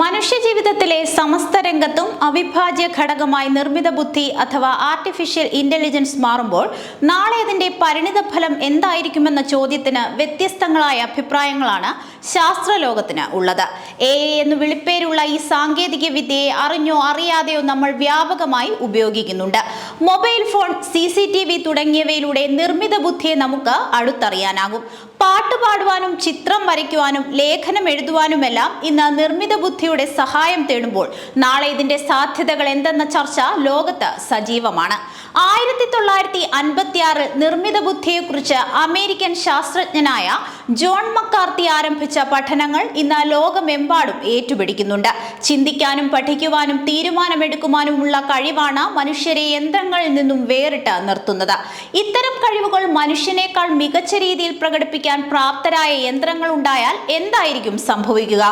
മനുഷ്യജീവിതത്തിലെ സമസ്ത രംഗത്തും അവിഭാജ്യ ഘടകമായി നിർമ്മിത ബുദ്ധി അഥവാ ആർട്ടിഫിഷ്യൽ ഇന്റലിജൻസ് മാറുമ്പോൾ നാളെ അതിന്റെ പരിണിത ഫലം എന്തായിരിക്കുമെന്ന ചോദ്യത്തിന് വ്യത്യസ്തങ്ങളായ അഭിപ്രായങ്ങളാണ് ശാസ്ത്രലോകത്തിന് ഉള്ളത്. എ എന്ന് വിളിപ്പേരുള്ള ഈ സാങ്കേതിക വിദ്യയെ അറിഞ്ഞോ അറിയാതെയോ നമ്മൾ വ്യാപകമായി ഉപയോഗിക്കുന്നുണ്ട്. Mobile phone C C T V തുടങ്ങിയവയിലൂടെ നിർമ്മിത ബുദ്ധിയെ നമുക്ക് അടുത്തറിയാനാകും. പാട്ട് പാടുവാനും ചിത്രം വരയ്ക്കുവാനും ലേഖനം എഴുതുവാനുമെല്ലാം ഇന്ന് നിർമ്മിത ബുദ്ധിയുടെ സഹായം തേടുമ്പോൾ നാളെ ഇതിന്റെ സാധ്യതകൾ എന്തെന്ന ചർച്ച ലോകത്ത് സജീവമാണ്. ആയിരത്തി തൊള്ളായിരത്തി അൻപത്തിയാറിൽ നിർമ്മിത ബുദ്ധിയെക്കുറിച്ച് അമേരിക്കൻ ശാസ്ത്രജ്ഞനായ ജോൺ മക്കാർത്തി ആരംഭിച്ച പഠനങ്ങൾ ഇന്ന് ലോകമെമ്പാടും ഏറ്റുപിടിക്കുന്നുണ്ട്. ചിന്തിക്കാനും പഠിക്കുവാനും തീരുമാനമെടുക്കുവാനുമുള്ള കഴിവാണ് മനുഷ്യരെ യന്ത്രങ്ങളിൽ നിന്നും വേറിട്ട് നിർത്തുന്നത്. ഇത്തരം കഴിവുകൾ മനുഷ്യനേക്കാൾ മികച്ച രീതിയിൽ പ്രകടിപ്പിക്കാൻ പ്രാപ്തരായ യന്ത്രങ്ങൾ ഉണ്ടായാൽ എന്തായിരിക്കും സംഭവിക്കുക?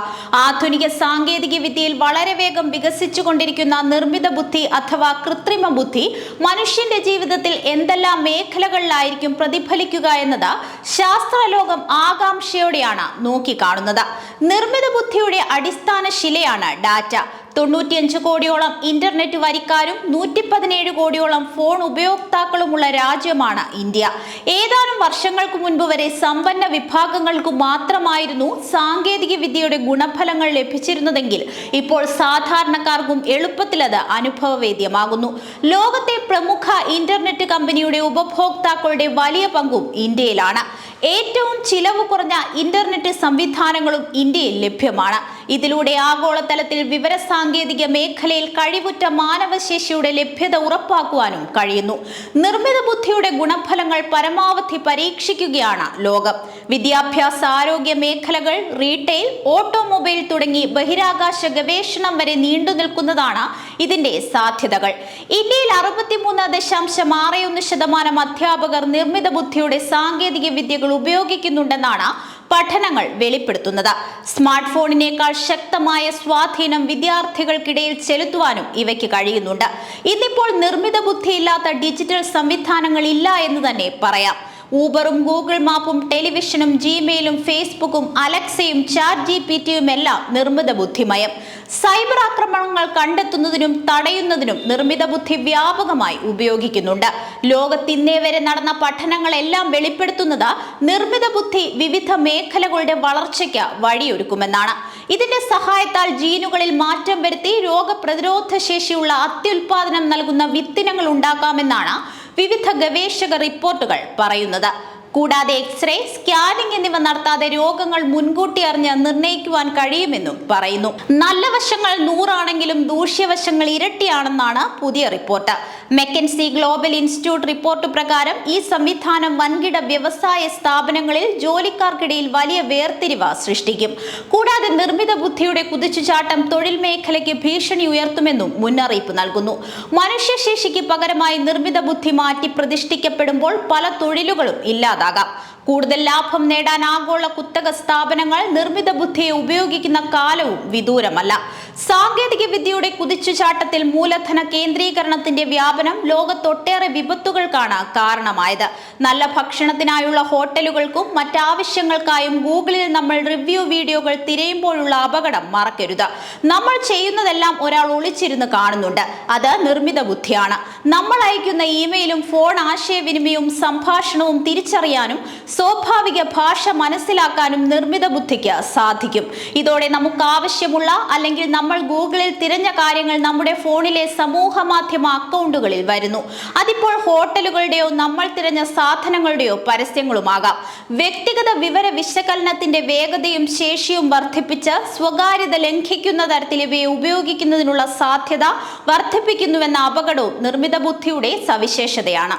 ആധുനിക സാങ്കേതിക വിദ്യയിൽ വളരെ വേഗം വികസിച്ചുകൊണ്ടിരിക്കുന്ന നിർമ്മിത ബുദ്ധി അഥവാ കൃത്രിമ ബുദ്ധി മനുഷ്യന്റെ ജീവിതത്തിൽ എന്തെല്ലാം മേഖലകളിലായിരിക്കും പ്രതിഫലിക്കുക എന്നത് ശാസ്ത്രലോകം ആകാംക്ഷയോടെയാണ് നോക്കിക്കാണുന്നത്. നിർമ്മിത ബുദ്ധിയുടെ അടിസ്ഥാന ശിലയാണ് ഡാറ്റ. തൊണ്ണൂറ്റിയഞ്ച് കോടിയോളം ഇന്റർനെറ്റ് വരിക്കാരും നൂറ്റി പതിനേഴ് കോടിയോളം ഫോൺ ഉപയോക്താക്കളുമുള്ള രാജ്യമാണ് ഇന്ത്യ. ഏതാനും വർഷങ്ങൾക്ക് മുൻപ് വരെ സമ്പന്ന വിഭാഗങ്ങൾക്ക് മാത്രമായിരുന്നു സാങ്കേതിക വിദ്യയുടെ ഗുണഫലങ്ങൾ ലഭിച്ചിരുന്നതെങ്കിൽ ഇപ്പോൾ സാധാരണക്കാർക്കും എളുപ്പത്തിൽ അത് അനുഭവവേദ്യമാകുന്നു. ലോകത്തെ പ്രമുഖ ഇന്റർനെറ്റ് കമ്പനിയുടെ ഉപഭോക്താക്കളുടെ വലിയ പങ്കും ഇന്ത്യയിലാണ്. ഏറ്റവും ചിലവ് കുറഞ്ഞ ഇന്റർനെറ്റ് സംവിധാനങ്ങളും ഇന്ത്യയിൽ ലഭ്യമാണ്. ഇതിലൂടെ ആഗോളതലത്തിൽ വിവര സാങ്കേതിക മേഖലയിൽ കഴിവുറ്റ മാനവശേഷിയുടെ ലഭ്യത ഉറപ്പാക്കുവാനും കഴിയുന്നു. നിർമ്മിത ബുദ്ധിയുടെ ഗുണഫലങ്ങൾ പരമാവധി പരീക്ഷിക്കുകയാണ് ലോകം. വിദ്യാഭ്യാസ ആരോഗ്യ മേഖലകൾ റീറ്റെയിൽ ഓട്ടോമൊബൈൽ തുടങ്ങി ബഹിരാകാശ ഗവേഷണം വരെ നീണ്ടു നിൽക്കുന്നതാണ് ഇതിന്റെ സാധ്യതകൾ. ഇന്ത്യയിൽ അറുപത്തിമൂന്ന് ദശാംശം ആറേയൊന്ന് ശതമാനം അധ്യാപകർ നിർമ്മിത ബുദ്ധിയുടെ സാങ്കേതിക വിദ്യകൾ ഉപയോഗിക്കുന്നുണ്ടെന്നാണ് പഠനങ്ങൾ വെളിപ്പെടുത്തുന്നത്. സ്മാർട്ട് ഫോണിനേക്കാൾ ശക്തമായ സ്വാധീനം വിദ്യാർത്ഥികൾക്കിടയിൽ ചെലുത്തുവാനും ഇവയ്ക്ക് കഴിയുന്നുണ്ട്. ഇന്നിപ്പോൾ നിർമ്മിത ബുദ്ധിയില്ലാത്ത ഡിജിറ്റൽ സംവിധാനങ്ങൾ ഇല്ല എന്ന് തന്നെ പറയാം. ഊബറും ഗൂഗിൾ മാപ്പും ടെലിവിഷനും ജിമെയിലും ഫേസ്ബുക്കും അലക്സയും ചാറ്റ് ജി പി ടിയും എല്ലാം നിർമ്മിത ബുദ്ധിമയം. സൈബർ ആക്രമണങ്ങൾ കണ്ടെത്തുന്നതിനും തടയുന്നതിനും നിർമ്മിത ബുദ്ധി വ്യാപകമായി ഉപയോഗിക്കുന്നുണ്ട്. ലോകത്തിന്നേ വരെ നടന്ന പഠനങ്ങളെല്ലാം വെളിപ്പെടുത്തുന്നത് നിർമ്മിത ബുദ്ധി വിവിധ മേഖലകളുടെ വളർച്ചയ്ക്ക് വഴിയൊരുക്കുമെന്നാണ്. ഇതിന്റെ സഹായത്താൽ ജീനുകളിൽ മാറ്റം വരുത്തി രോഗപ്രതിരോധ ശേഷിയുള്ള അത്യുൽപാദനം നൽകുന്ന വിത്തിനങ്ങൾ ഉണ്ടാക്കാമെന്നാണ് വിവിധ ഗവേഷക റിപ്പോർട്ടുകൾ പറയുന്നത്. കൂടാതെ എക്സ്റേ സ്കാനിംഗ് എന്നിവ നടത്താതെ രോഗങ്ങൾ മുൻകൂട്ടി അറിഞ്ഞ് നിർണയിക്കുവാൻ കഴിയുമെന്നും പറയുന്നു. നല്ല വശങ്ങൾ നൂറാണെങ്കിലും ദൂഷ്യവശങ്ങൾ ഇരട്ടിയാണെന്നാണ് പുതിയ report. McKinsey Global Institute report പ്രകാരം ഈ സംവിധാനം വൻകിട വ്യവസായ സ്ഥാപനങ്ങളിൽ ജോലിക്കാർക്കിടയിൽ വലിയ വേർതിരിവ് സൃഷ്ടിക്കും. കൂടാതെ നിർമ്മിത ബുദ്ധിയുടെ കുതിച്ചുചാട്ടം തൊഴിൽ മേഖലയ്ക്ക് ഭീഷണി ഉയർത്തുമെന്നും മുന്നറിയിപ്പ് നൽകുന്നു. മനുഷ്യശേഷിക്ക് പകരമായി നിർമ്മിത ബുദ്ധി മാറ്റി പ്രതിഷ്ഠിക്കപ്പെടുമ്പോൾ പല തൊഴിലുകളും ഇല്ലാതാകാം. കൂടുതൽ ലാഭം നേടാൻ ആഗോള കുത്തക സ്ഥാപനങ്ങൾ നിർമ്മിത ബുദ്ധിയെ ഉപയോഗിക്കുന്ന കാലവും വിദൂരമല്ല. സാങ്കേതിക വിദ്യയുടെ കുതിച്ചുചാട്ടത്തിൽ മൂലധന കേന്ദ്രീകരണത്തിന്റെ വ്യാപനം ലോകത്തൊട്ടേറെ വിപത്തുകൾക്കാണ് കാരണമായത്. നല്ല ഭക്ഷണത്തിനായുള്ള ഹോട്ടലുകൾക്കും മറ്റാവശ്യങ്ങൾക്കായും ഗൂഗിളിൽ നമ്മൾ റിവ്യൂ വീഡിയോകൾ തിരയുമ്പോഴുള്ള അപകടം മറക്കരുത്. നമ്മൾ ചെയ്യുന്നതെല്ലാം ഒരാൾ ഒളിച്ചിരുന്ന് കാണുന്നുണ്ട്. അത് നിർമ്മിത ബുദ്ധിയാണ്. നമ്മൾ അയക്കുന്ന ഇമെയിലും ഫോൺ ആശയവിനിമയവും സംഭാഷണവും തിരിച്ചറിയാനും സ്വാഭാവിക ഭാഷ മനസ്സിലാക്കാനും നിർമ്മിത ബുദ്ധിക്ക് സാധിക്കും. ഇതോടെ നമുക്ക് ആവശ്യമുള്ള അല്ലെങ്കിൽ നമ്മൾ ഗൂഗിളിൽ തിരഞ്ഞ കാര്യങ്ങൾ നമ്മുടെ ഫോണിലെ സമൂഹ മാധ്യമ അക്കൗണ്ടുകളിൽ വരുന്നു. അതിപ്പോൾ ഹോട്ടലുകളുടെയോ നമ്മൾ തിരഞ്ഞ സാധനങ്ങളുടെയോ പരസ്യങ്ങളുമാകാം. വ്യക്തിഗത വിവര വിശകലനത്തിന്റെ വേഗതയും ശേഷിയും വർദ്ധിപ്പിച്ച് സ്വകാര്യത ലംഘിക്കുന്ന തരത്തിൽ ഇവയെ ഉപയോഗിക്കുന്നതിനുള്ള സാധ്യത വർദ്ധിപ്പിക്കുന്നുവെന്ന അപകടവും നിർമ്മിത ബുദ്ധിയുടെ സവിശേഷതയാണ്.